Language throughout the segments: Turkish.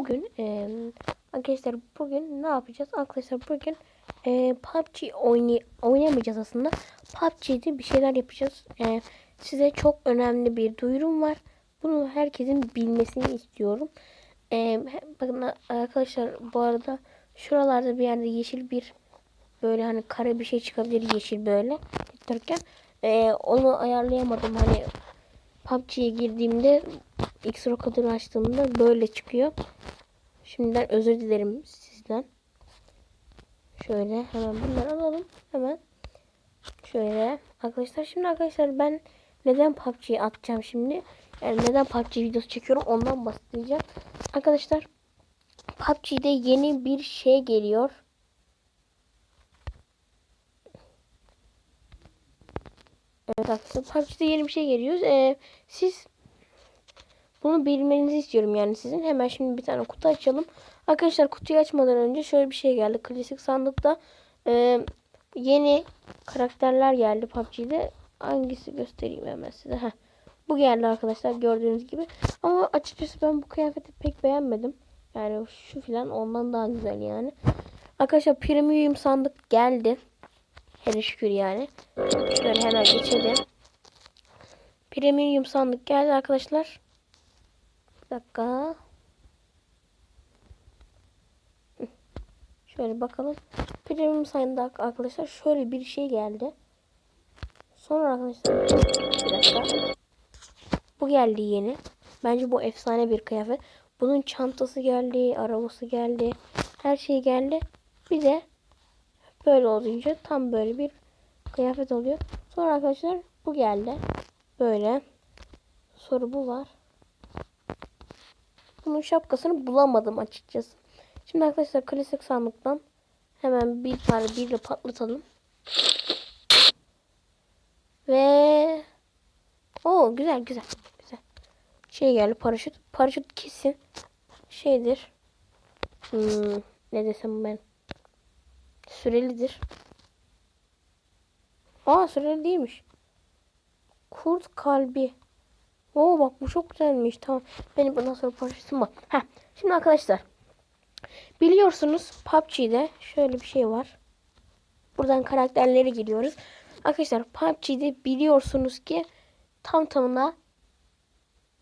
bugün e, arkadaşlar bugün ne yapacağız? Arkadaşlar bugün e, PUBG oynay oynamayacağız aslında. PUBG'de bir şeyler yapacağız. E, size çok önemli bir duyurum var. Bunu herkesin bilmesini istiyorum. E, bakın arkadaşlar bu arada şuralarda bir yerde yeşil bir böyle hani kare bir şey çıkabilir yeşil böyle. Tutarken e, onu ayarlayamadım hani PUBG'ye girdiğimde X-Ray kodunu açtığımda böyle çıkıyor. Şimdiden özür dilerim sizden. Şöyle hemen bunları alalım. Hemen şöyle arkadaşlar şimdi arkadaşlar ben neden PUBG'yi atacağım şimdi? Yani neden PUBG videosu çekiyorum ondan bahsedeceğim. Arkadaşlar PUBG'de yeni bir şey geliyor. Evet arkadaşlar PUBG'de yeni bir şey geliyor. Ee, siz bunu bilmenizi istiyorum yani sizin. Hemen şimdi bir tane kutu açalım. Arkadaşlar kutuyu açmadan önce şöyle bir şey geldi. Klasik sandıkta e, yeni karakterler geldi PUBG'de. Hangisi göstereyim hemen size. Heh. Bu geldi arkadaşlar gördüğünüz gibi. Ama açıkçası ben bu kıyafeti pek beğenmedim. Yani şu filan ondan daha güzel yani. Arkadaşlar premium sandık geldi. Hele şükür yani. Şöyle hemen geçelim. Premium sandık geldi arkadaşlar. Bir dakika. Şöyle bakalım. Premium sandık arkadaşlar şöyle bir şey geldi. Sonra arkadaşlar bir dakika. Bu geldi yeni. Bence bu efsane bir kıyafet. Bunun çantası geldi, arabası geldi. Her şey geldi. Bir de böyle olunca tam böyle bir kıyafet oluyor. Sonra arkadaşlar bu geldi. Böyle. Sonra bu var. Bunun şapkasını bulamadım açıkçası. Şimdi arkadaşlar klasik sandıktan hemen bir tane birle patlatalım. Ve o güzel güzel güzel. Şey geldi paraşüt. Paraşüt kesin şeydir. Hmm, ne desem ben. Sürelidir. Aa süreli değilmiş. Kurt kalbi. Oo bak bu çok güzelmiş. Tamam. Benim bundan sonra paraşütüm var. Heh. Şimdi arkadaşlar. Biliyorsunuz PUBG'de şöyle bir şey var. Buradan karakterlere giriyoruz. Arkadaşlar PUBG'de biliyorsunuz ki tam tamına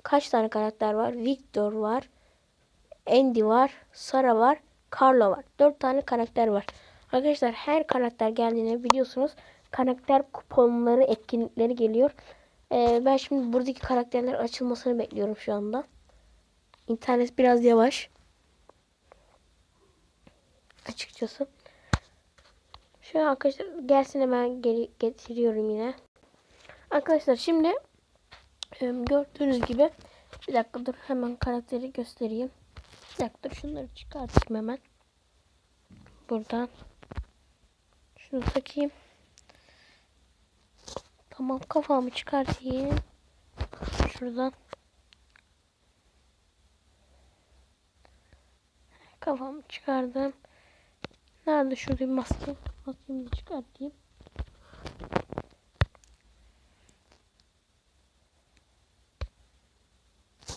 kaç tane karakter var? Victor var. Andy var. Sara var. Carlo var. Dört tane karakter var. Arkadaşlar her karakter geldiğini biliyorsunuz. Karakter kuponları, etkinlikleri geliyor. Ee, ben şimdi buradaki karakterler açılmasını bekliyorum şu anda. İnternet biraz yavaş. Açıkçası. Şu an arkadaşlar gelsin hemen geri getiriyorum yine. Arkadaşlar şimdi e, gördüğünüz gibi bir dakika dur hemen karakteri göstereyim. Bir dakika dur şunları çıkartayım hemen. Buradan. Şunu takayım. Tamam kafamı çıkartayım. Şuradan. Kafamı çıkardım. Nerede şurada maske? Maskemi de çıkartayım.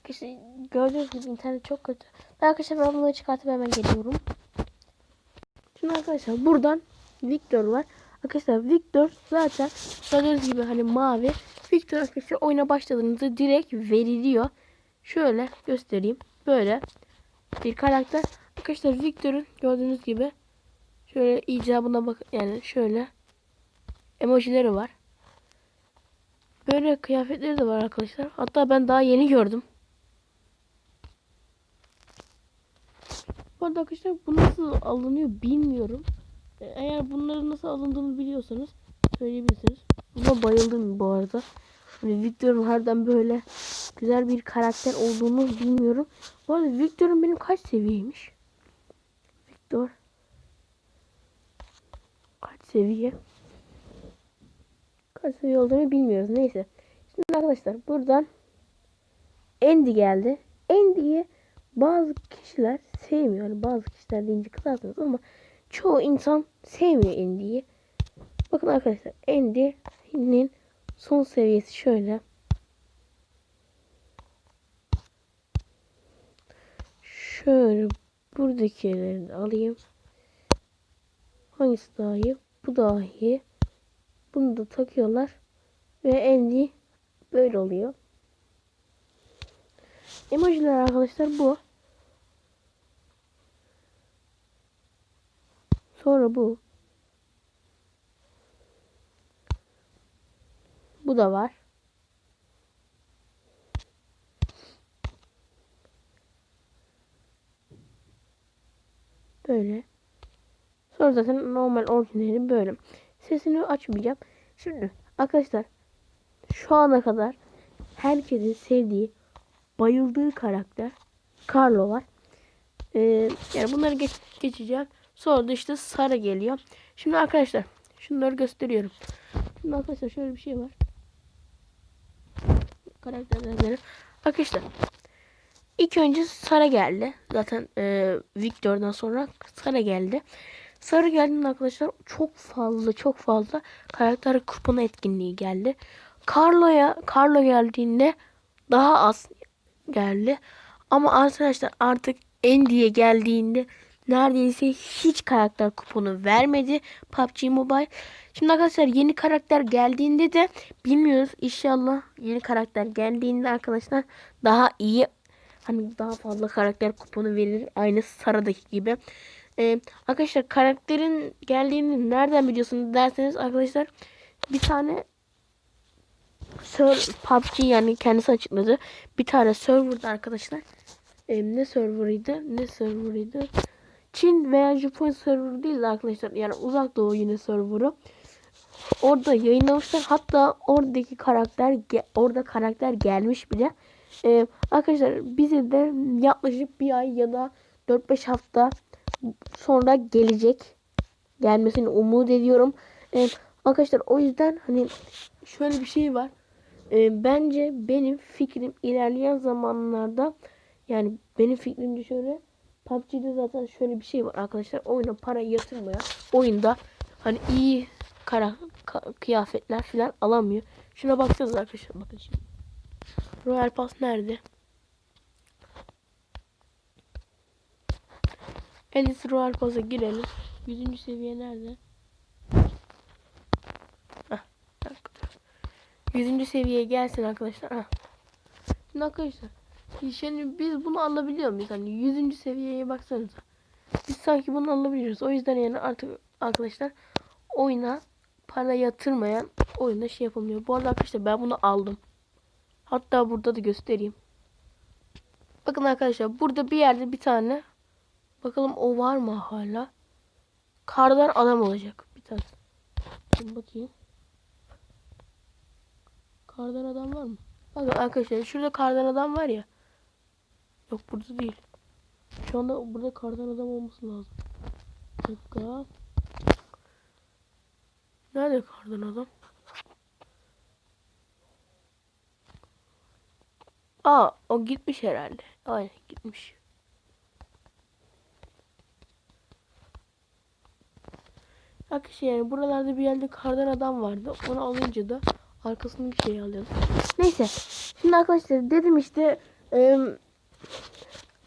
İşte gördüğünüz gibi internet çok kötü. Ben arkadaşlar ben bunları çıkartıp hemen geliyorum. Şimdi arkadaşlar buradan Victor var. Arkadaşlar Victor zaten gördüğünüz gibi hani mavi. Victor arkadaşlar oyuna başladığınızda direkt veriliyor. Şöyle göstereyim. Böyle bir karakter. Arkadaşlar Victor'un gördüğünüz gibi şöyle icabına bak yani şöyle emojileri var. Böyle kıyafetleri de var arkadaşlar. Hatta ben daha yeni gördüm. Bu arada arkadaşlar bu nasıl alınıyor bilmiyorum. Eğer bunların nasıl alındığını biliyorsanız söyleyebilirsiniz. Buna bayıldım bu arada. Hani Victor'un harbiden böyle güzel bir karakter olduğunu bilmiyorum. Bu arada Victor'un benim kaç seviyeymiş? Victor kaç seviye? Kaç seviye olduğunu bilmiyoruz. Neyse. Şimdi arkadaşlar buradan Andy geldi. Andy'yi bazı kişiler sevmiyor. Yani bazı kişiler deyince kızarsınız ama çoğu insan sevmiyor Andy'yi. Bakın arkadaşlar Andy'nin son seviyesi şöyle. Şöyle buradakileri de alayım. Hangisi daha iyi? Bu daha iyi. Bunu da takıyorlar. Ve Andy böyle oluyor. Emojiler arkadaşlar bu. Sonra bu. Bu da var. Böyle. Sonra zaten normal orijinali böyle. Sesini açmayacağım. Şimdi arkadaşlar şu ana kadar herkesin sevdiği, bayıldığı karakter Carlo var. Ee, yani bunları geç, geçeceğim. Sonra da işte Sara geliyor. Şimdi arkadaşlar şunları gösteriyorum. Şimdi arkadaşlar şöyle bir şey var. Karakterleri. Arkadaşlar ilk önce Sara geldi. Zaten e, Victor'dan sonra Sara geldi. Sara geldiğinde arkadaşlar çok fazla çok fazla karakter kuponu etkinliği geldi. Carlo'ya Carlo geldiğinde daha az geldi. Ama arkadaşlar artık Andy'ye geldiğinde neredeyse hiç karakter kuponu vermedi PUBG Mobile. Şimdi arkadaşlar yeni karakter geldiğinde de bilmiyoruz inşallah yeni karakter geldiğinde arkadaşlar daha iyi hani daha fazla karakter kuponu verir aynı Sara'daki gibi. Ee, arkadaşlar karakterin geldiğini nereden biliyorsunuz derseniz arkadaşlar bir tane Ser PUBG yani kendisi açıkladı. Bir tane serverda arkadaşlar. Ee, ne serverıydı? Ne serverıydı? Çin veya Japon server değil de arkadaşlar. Yani uzak doğu yine serverı. Orada yayınlamışlar. Hatta oradaki karakter orada karakter gelmiş bile. Ee, arkadaşlar bize de yaklaşık bir ay ya da 4-5 hafta sonra gelecek. Gelmesini umut ediyorum. Ee, arkadaşlar o yüzden hani şöyle bir şey var. Ee, bence benim fikrim ilerleyen zamanlarda yani benim fikrimce şöyle PUBG'de zaten şöyle bir şey var arkadaşlar. Oyuna para yatırmaya oyunda hani iyi kara ka- kıyafetler falan alamıyor. Şuna baksanız arkadaşlar bakın şimdi. Royal Pass nerede? İyisi Royal Pass'a girelim. 100. seviye nerede? Hah, dakika. 100. seviyeye gelsin arkadaşlar. Hah. Şimdi arkadaşlar. Şimdi biz bunu alabiliyor muyuz? Hani 100. seviyeye baksanıza. Biz sanki bunu alabiliyoruz. O yüzden yani artık arkadaşlar oyuna para yatırmayan oyunda şey yapamıyor. Bu arada arkadaşlar ben bunu aldım. Hatta burada da göstereyim. Bakın arkadaşlar burada bir yerde bir tane bakalım o var mı hala? Kardan adam olacak bir tane. Şimdi bakayım. Kardan adam var mı? Bakın arkadaşlar şurada kardan adam var ya. Yok burada değil. Şu anda burada kardan adam olması lazım. Bir dakika. Nerede kardan adam? Aa o gitmiş herhalde. Aynen gitmiş. Arkadaşlar yani buralarda bir yerde kardan adam vardı. Onu alınca da arkasını bir şey alıyoruz. Neyse. Şimdi arkadaşlar dedim işte e,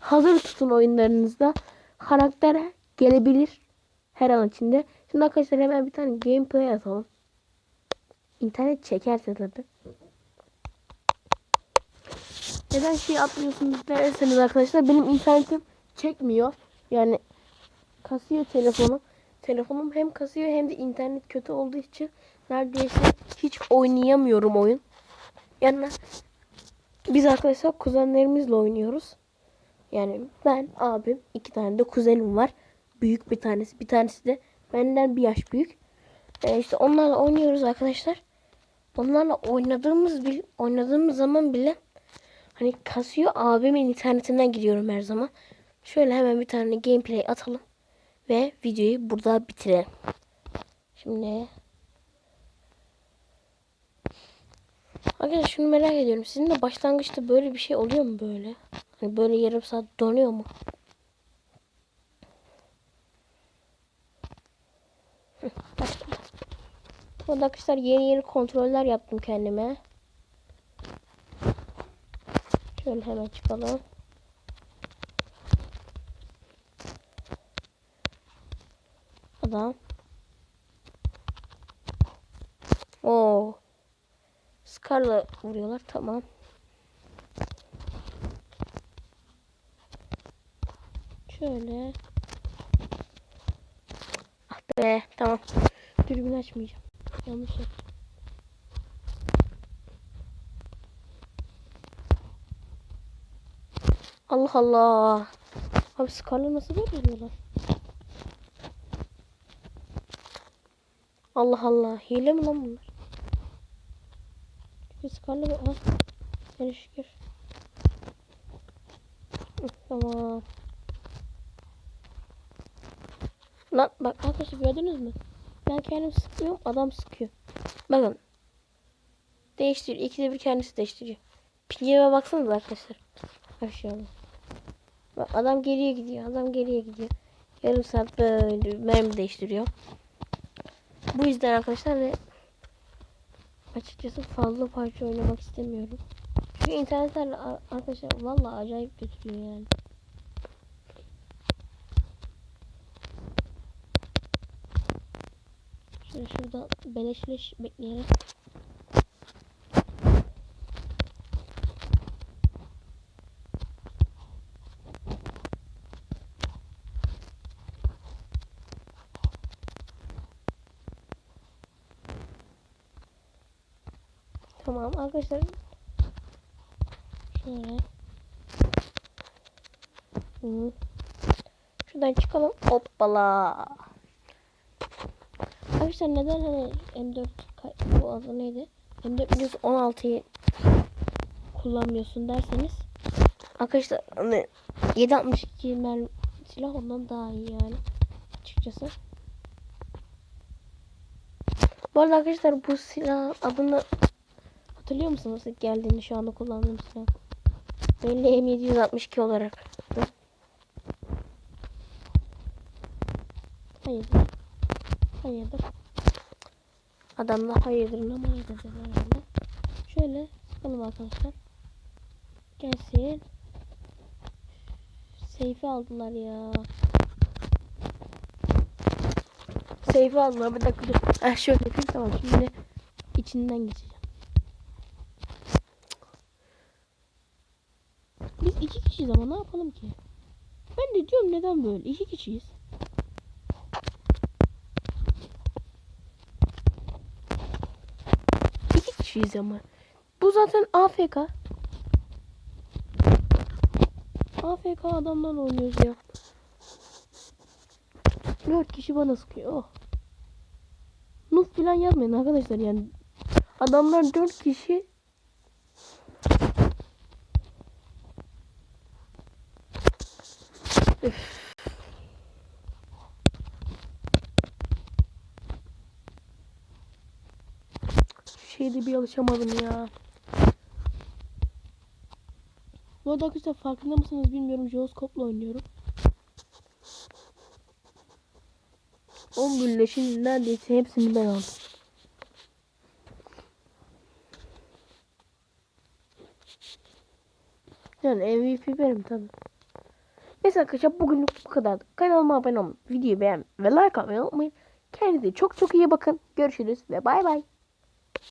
hazır tutun oyunlarınızda. Karakter gelebilir her an içinde. Şimdi arkadaşlar hemen bir tane gameplay atalım. İnternet çekerse tabi. Neden şey atmıyorsunuz derseniz arkadaşlar benim internetim çekmiyor. Yani kasıyor telefonu. Telefonum hem kasıyor hem de internet kötü olduğu için neredeyse hiç oynayamıyorum oyun. Yani biz arkadaşlar kuzenlerimizle oynuyoruz. Yani ben, abim, iki tane de kuzenim var. Büyük bir tanesi. Bir tanesi de benden bir yaş büyük. Ee, işte onlarla oynuyoruz arkadaşlar. Onlarla oynadığımız bil oynadığımız zaman bile hani kasıyor. Abimin internetinden gidiyorum her zaman. Şöyle hemen bir tane gameplay atalım. Ve videoyu burada bitirelim. Şimdi Arkadaşlar şunu merak ediyorum. Sizin de başlangıçta böyle bir şey oluyor mu böyle? Hani böyle yarım saat donuyor mu? Burada arkadaşlar yeni yeni kontroller yaptım kendime. Şöyle hemen çıkalım. Adam. Scar'la vuruyorlar. Tamam. Şöyle. Ah be. Tamam. Dürbün açmayacağım. Yanlış yaptım. Allah Allah. Abi Scar'la nasıl böyle vuruyorlar? Allah Allah. Hile mi lan bunlar? Scar'la bir... Ha. Yani şükür. Tamam. Lan bak arkadaşlar gördünüz mü? Ben kendim sıkıyorum adam sıkıyor. Bakın. Değiştir. İkide bir kendisi değiştiriyor. Pingime baksanıza arkadaşlar. Aşağıda. Bak adam geriye gidiyor. Adam geriye gidiyor. Yarım saat böyle mermi değiştiriyor. Bu yüzden arkadaşlar ve açıkçası fazla parça oynamak istemiyorum. Çünkü internetlerle a- arkadaşlar valla acayip götürüyor yani. Şöyle şurada beleşleş bekleyelim. Tamam arkadaşlar. Şöyle. Şuradan çıkalım. Hoppala. Arkadaşlar neden hani M4 ka- bu adı neydi? M4 16'yı kullanmıyorsun derseniz arkadaşlar hani 762 mermi silah ondan daha iyi yani açıkçası. Bu arada arkadaşlar bu silah adını hatırlıyor musunuz ilk geldiğinde şu anda kullandığım silah? Belli M762 olarak. Hayırdır? Hayırdır? Adam da hayırdır ama hayırdır herhalde. Şöyle sıkalım arkadaşlar. Gelsin. Seyfi aldılar ya. Seyfi aldılar. Bir dakika dur. Ah şöyle yapayım tamam. Şimdi içinden geçeceğim. Biz iki kişiyiz ama ne yapalım ki? Ben de diyorum neden böyle? İki kişiyiz. İki kişiyiz ama. Bu zaten AFK. AFK adamlarla oynuyoruz ya. Dört kişi bana sıkıyor. Oh. Nuf falan yazmayın arkadaşlar yani. Adamlar dört kişi. Bir alışamadım ya. Bu arada arkadaşlar farkında mısınız bilmiyorum. Joskop'la oynuyorum. 10 birleşin neredeyse hepsini ben aldım. Yani MVP benim tabi. Neyse arkadaşlar bugünlük bu kadardı. Kanalıma abone olmayı, videoyu beğenmeyi ve like atmayı unutmayın. Kendinize çok çok iyi bakın. Görüşürüz ve bay bay.